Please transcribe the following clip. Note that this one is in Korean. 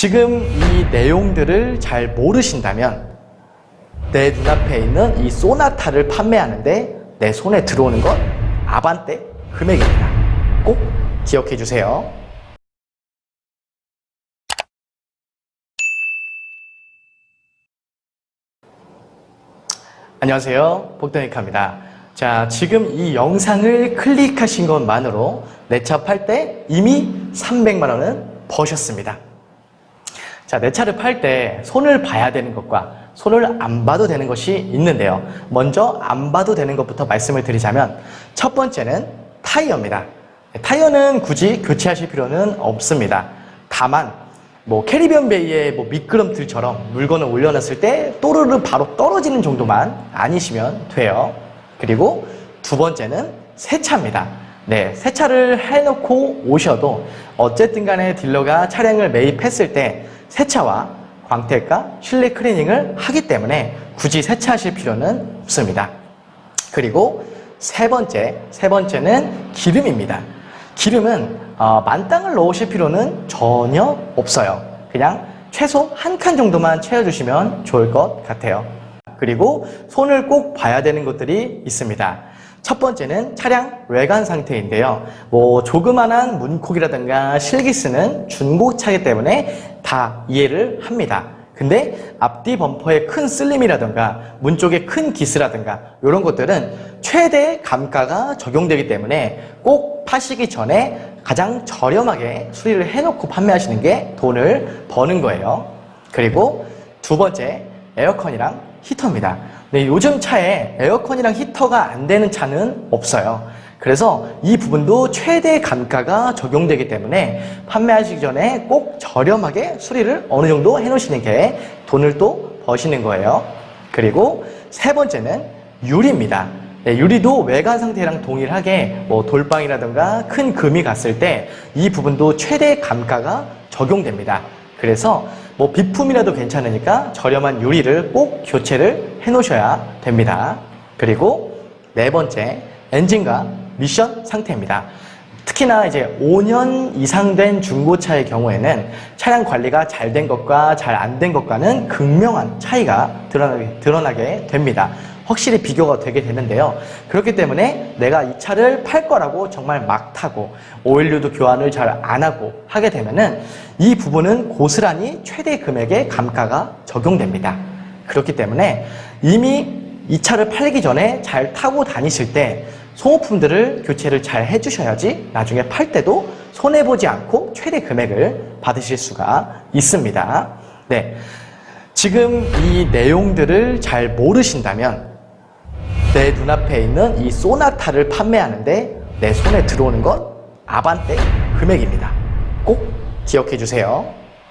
지금 이 내용들을 잘 모르신다면 내 눈앞에 있는 이 소나타를 판매하는데 내 손에 들어오는 건 아반떼 금액입니다. 꼭 기억해 주세요. 안녕하세요. 복도니카입니다. 자, 지금 이 영상을 클릭하신 것만으로 내 차 팔 때 이미 300만 원은 버셨습니다. 자, 내 차를 팔 때 손을 봐야 되는 것과 손을 안 봐도 되는 것이 있는데요. 먼저 안 봐도 되는 것부터 말씀을 드리자면 첫 번째는 타이어입니다. 타이어는 굳이 교체하실 필요는 없습니다. 다만 뭐 캐리비안 베이의 뭐 미끄럼틀처럼 물건을 올려놨을 때 또르르 바로 떨어지는 정도만 아니시면 돼요. 그리고 두 번째는 세차입니다. 네, 세차를 해놓고 오셔도 어쨌든 간에 딜러가 차량을 매입했을 때 세차와 광택과 실내 클리닝을 하기 때문에 굳이 세차하실 필요는 없습니다. 그리고 세 번째, 세 번째는 기름입니다. 기름은 어, 만땅을 넣으실 필요는 전혀 없어요. 그냥 최소 한 칸 정도만 채워주시면 좋을 것 같아요. 그리고 손을 꼭 봐야 되는 것들이 있습니다. 첫 번째는 차량 외관 상태인데요. 뭐 조그만한 문콕이라든가 실기스는 중고차이기 때문에 다 이해를 합니다. 근데 앞뒤 범퍼에 큰 쓸림이라든가 문 쪽에 큰 기스라든가 이런 것들은 최대 감가가 적용되기 때문에 꼭 파시기 전에 가장 저렴하게 수리를 해놓고 판매하시는 게 돈을 버는 거예요. 그리고 두 번째 에어컨이랑 히터입니다. 네, 요즘 차에 에어컨이랑 히터가 안 되는 차는 없어요. 그래서 이 부분도 최대 감가가 적용되기 때문에 판매하시기 전에 꼭 저렴하게 수리를 어느 정도 해놓으시는 게 돈을 또 버시는 거예요. 그리고 세 번째는 유리입니다. 네, 유리도 외관 상태랑 동일하게 뭐 돌방이라든가 큰 금이 갔을 때 이 부분도 최대 감가가 적용됩니다. 그래서 뭐 비품이라도 괜찮으니까 저렴한 유리를 꼭 교체를 해 놓으셔야 됩니다. 그리고 네 번째, 엔진과 미션 상태입니다. 특히나 이제 5년 이상 된 중고차의 경우에는 차량 관리가 잘 된 것과 잘 안 된 것과는 극명한 차이가 드러나게, 드러나게 됩니다. 확실히 비교가 되게 되는데요. 그렇기 때문에 내가 이 차를 팔 거라고 정말 막 타고 오일류도 교환을 잘 안 하고 하게 되면은 이 부분은 고스란히 최대 금액의 감가가 적용됩니다. 그렇기 때문에 이미 이 차를 팔기 전에 잘 타고 다니실 때 소모품들을 교체를 잘 해주셔야지 나중에 팔 때도 손해보지 않고 최대 금액을 받으실 수가 있습니다. 네. 지금 이 내용들을 잘 모르신다면 내 눈앞에 있는 이 소나타를 판매하는데 내 손에 들어오는 건 아반떼 금액입니다. 꼭 기억해 주세요.